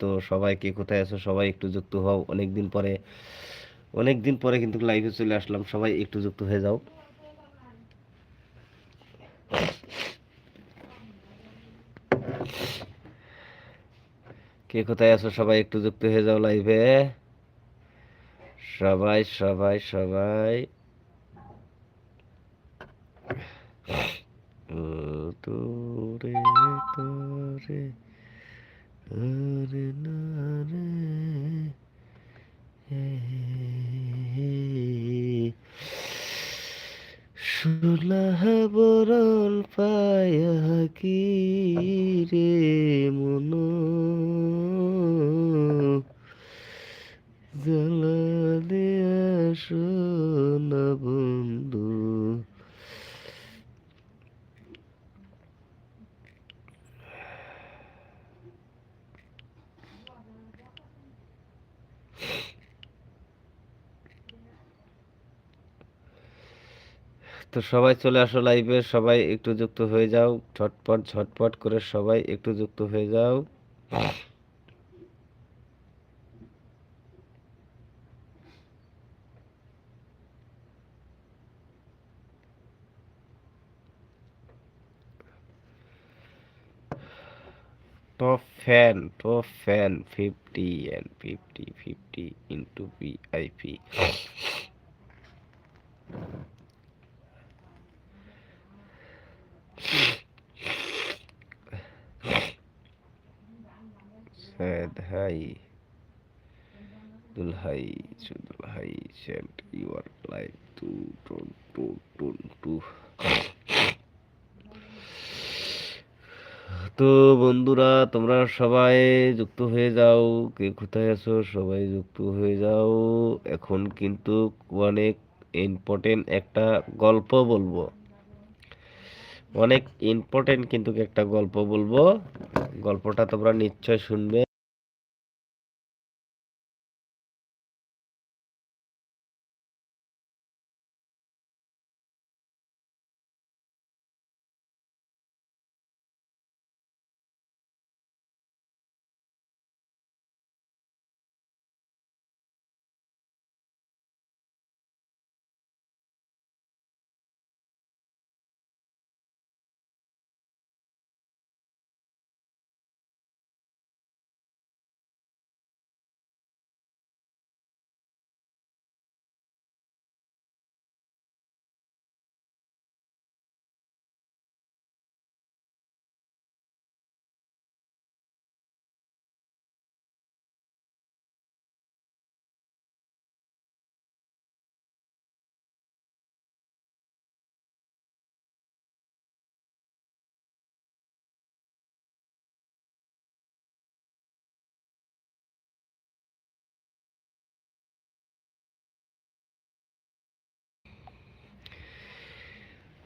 তো সবাই কে কোথায় আছো? সবাই একটু যুক্ত হও। অনেক দিন পরে অনেক দিন পরে কিন্তু লাইভে চলে আসলাম। সবাই একটু যুক্ত হয়ে যাও। কে কোথায় আছো? সবাই একটু যুক্ত হয়ে যাও লাইভে সবাই সবাই সবাই। তোরে তোরে সুলাহ বরল পায়া কি রে মন জ্বালা দেয়া সোনা বন্ধু তো সবাই চলে আসো লাইভে সবাই একটু যুক্ত হয়ে যাও। ঝটপট ঝটপট করে সবাই একটু যুক্ত হয়ে যাও। fan top fan 50 and 50 50 into VIP hi Dulhai Sudulhai sent your life to to to to to তো বন্ধুরা, তোমরা সবাই যুক্ত হয়ে যাও। কে কোথায় আছো? সবাই যুক্ত হয়ে যাও। এখন কিন্তু অনেক ইম্পর্টেন্ট একটা গল্প বলব। অনেক ইম্পর্টেন্ট কিন্তু একটা গল্প বলব। গল্পটা তোমরা নিশ্চয় শুনবে।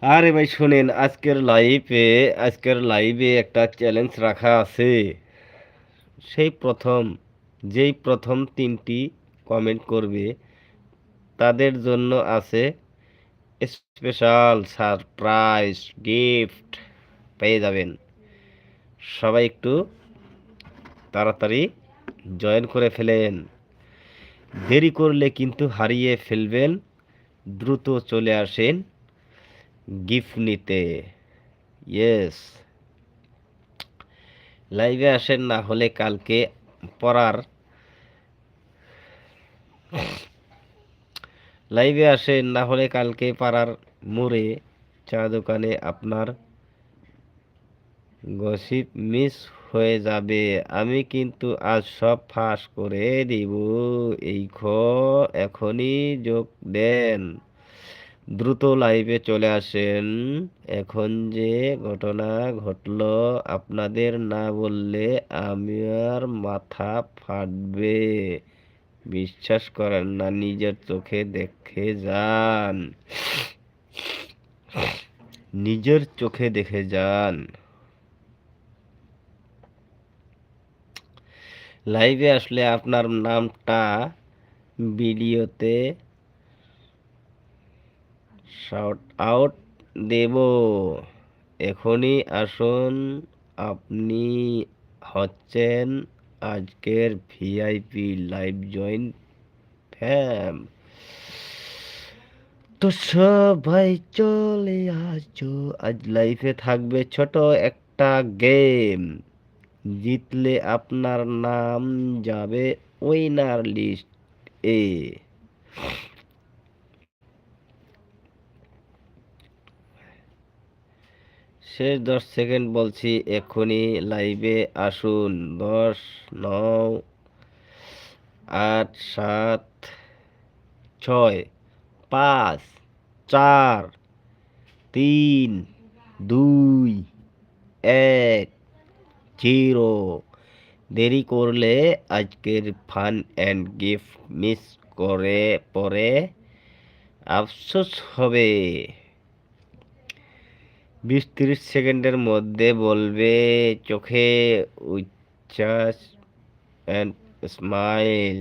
আরে ভাই, শোনেন, আজকের লাইভে আজকের লাইভে একটা চ্যালেঞ্জ রাখা আছে। সেই প্রথম, যেই প্রথম তিনটি কমেন্ট করবে, তাদের জন্য আছে স্পেশাল সারপ্রাইজ গিফট পেয়ে যাবেন। সবাই একটু তাড়াতাড়ি জয়েন করে ফেলেন। দেরি করলে কিন্তু হারিয়ে ফেলবেন, দ্রুত চলে আসেন। গিফট নিতে। ইয়েস। লাইভে আসেন না, হলে কালকে পড়ার। লাইভে আসেন না, হলে কালকে পাড়ার মোড়ে, চা দোকানে আপনার গসিপ মিস হয়ে যাবে। আমি কিন্তু আজ সব ফাঁস করে দিব। এই খ, এখনই যোগ দেন। দ্রুত লাইভে চলে আসেন। এখন যে ঘটনা ঘটল, আপনাদের না বললে আমার মাথা ফাটবে। বিশ্বাস করেন না, নিজের চোখে দেখে যান। নিজের চোখে দেখে যান। লাইভে আসলে আপনার নামটা ভিডিওতে শাউট আউট দেব। এখনই আসুন, আপনি হচ্ছেন আজকের ভিআইপি লাইভ জয়েন ফ্যাম তো সবাই চলে আসছো আজ লাইফে থাকবে ছোট একটা গেম জিতলে আপনার নাম যাবে উইনার লিস্ট এ। শেষ দশ সেকেন্ড বলছি এখনই লাইভে আসুন। দশ নয় আট, সাত, ছয়, পাঁচ, চার, তিন, দুই, এক, জিরো। দেরি করলে আজকের ফান অ্যান্ড গিফট মিস করে পরে আফসোস হবে। বিশ তিরিশ সেকেন্ডের মধ্যে বলবে, চোখে উচ্ছ্বাস অ্যান্ড স্মাইল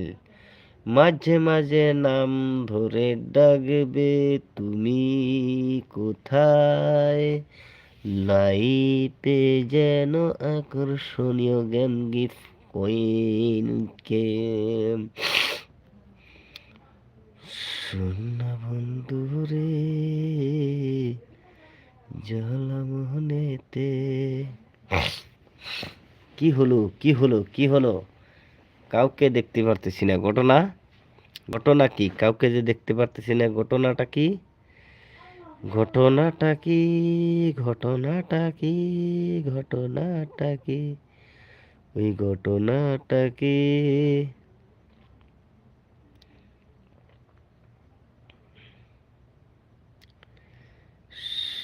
মাঝে মাঝে নাম ধরে ডাকবে, তুমি কোথায়? লাইফে যেন আকর্ষণীয় গেম গিফট কইনকে। শোনা বন্ধু রে জলমোহনেতে কি হলো কি হলো কি হলো? কাউকে দেখতে পারতেছি না, ঘটনা? ঘটনা কি? কাউকে যে দেখতে পারতেছি না, ঘটনাটা কি? ঘটনাটা কি? ঘটনাটা কি? ঘটনাটা কি? ওই ঘটনাটা কি?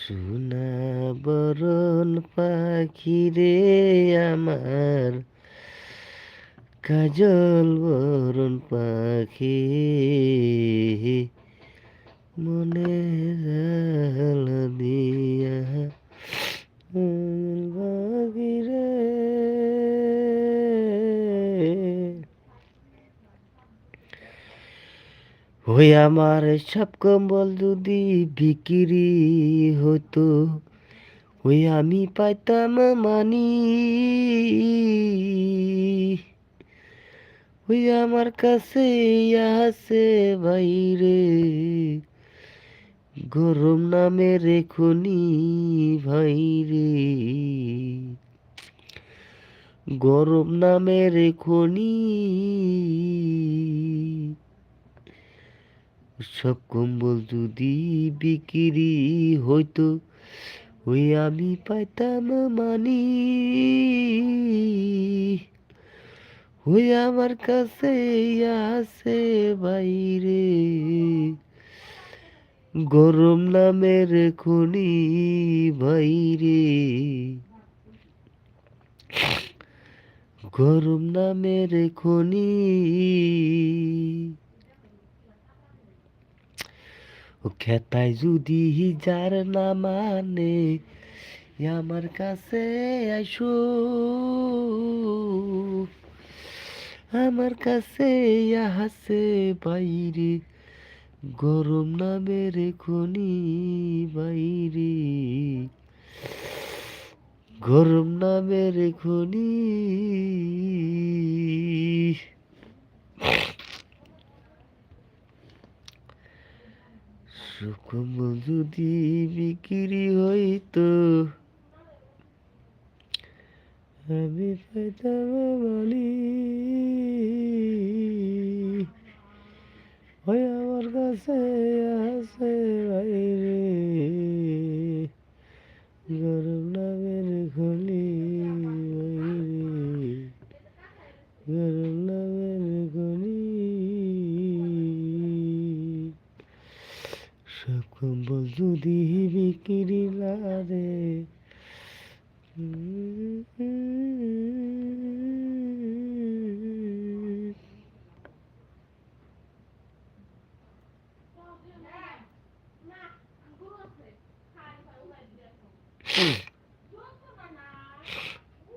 সোনা বরণ পাখি রে আমার। কাজল বরণ পাখি। মনে জাল দিয়া ওই আমার সব কম্বল যদি বিক্রি হতো ওই আমি পাইতাম মানি। ওই আমার কাছে আছে বাইরে, গরম নামে রেখুনি ভাইরে। গরম নামে রেখুনি সব কম্বল যদি বিক্রি হইতো, ওই আমি পাইতাম মানি। ওই আমার কাছে আছে বাইরে। গরম নামের খুনি বাইরে। গরম নামের খনি ও খেতায় যদি যার না মানে আমার কাছে আইসো। আমার কাছে হাসে বাইরে, গরম নামের খনি বাইরে। গরম নামের খনি সুকমল যদি বিক্রি হইতো, আমি পাইতাম বলি ওই আমার কাছে আছে বাইরে, গরম নামের খনি। কম্বল যদি বিক্রি লাগে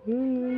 La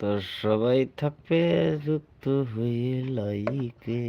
তো সবাই থাকবে যুক্ত হয়ে লাইকে।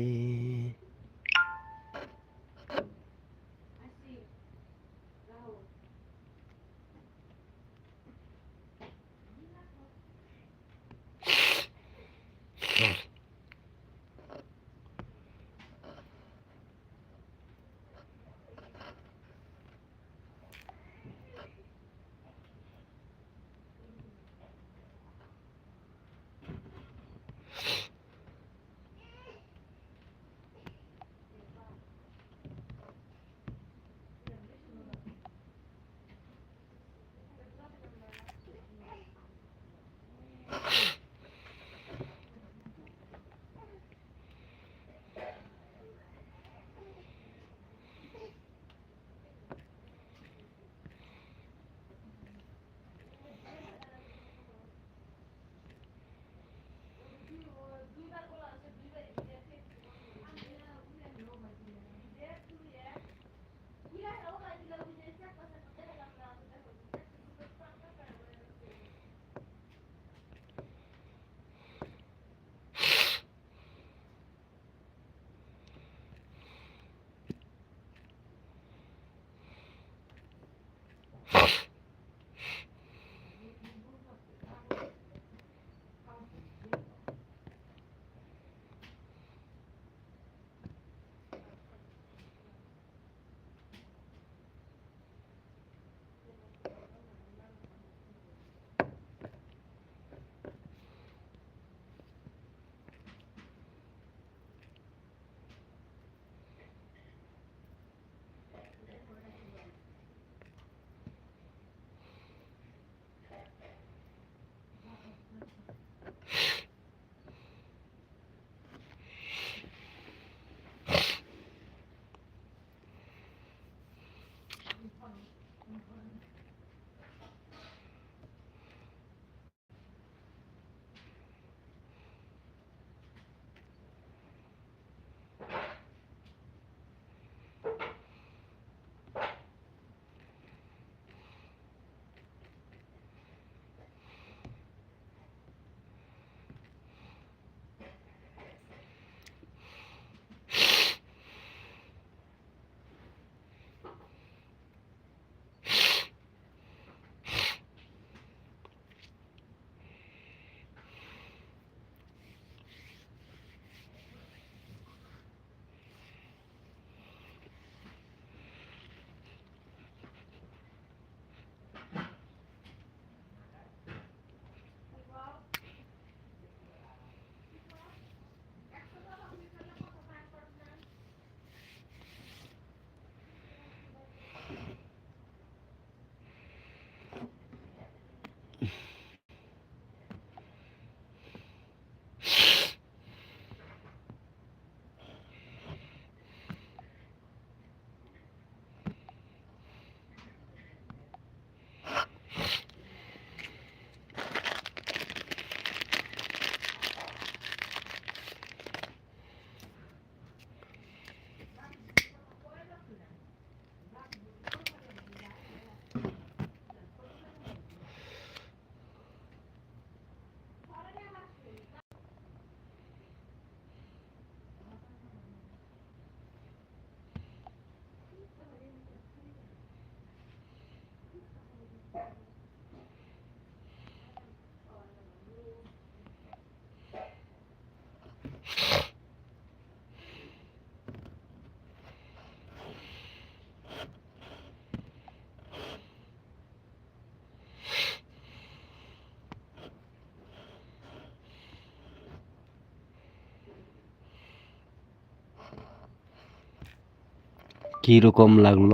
কীরকম লাগল?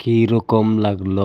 কীরকম লাগল?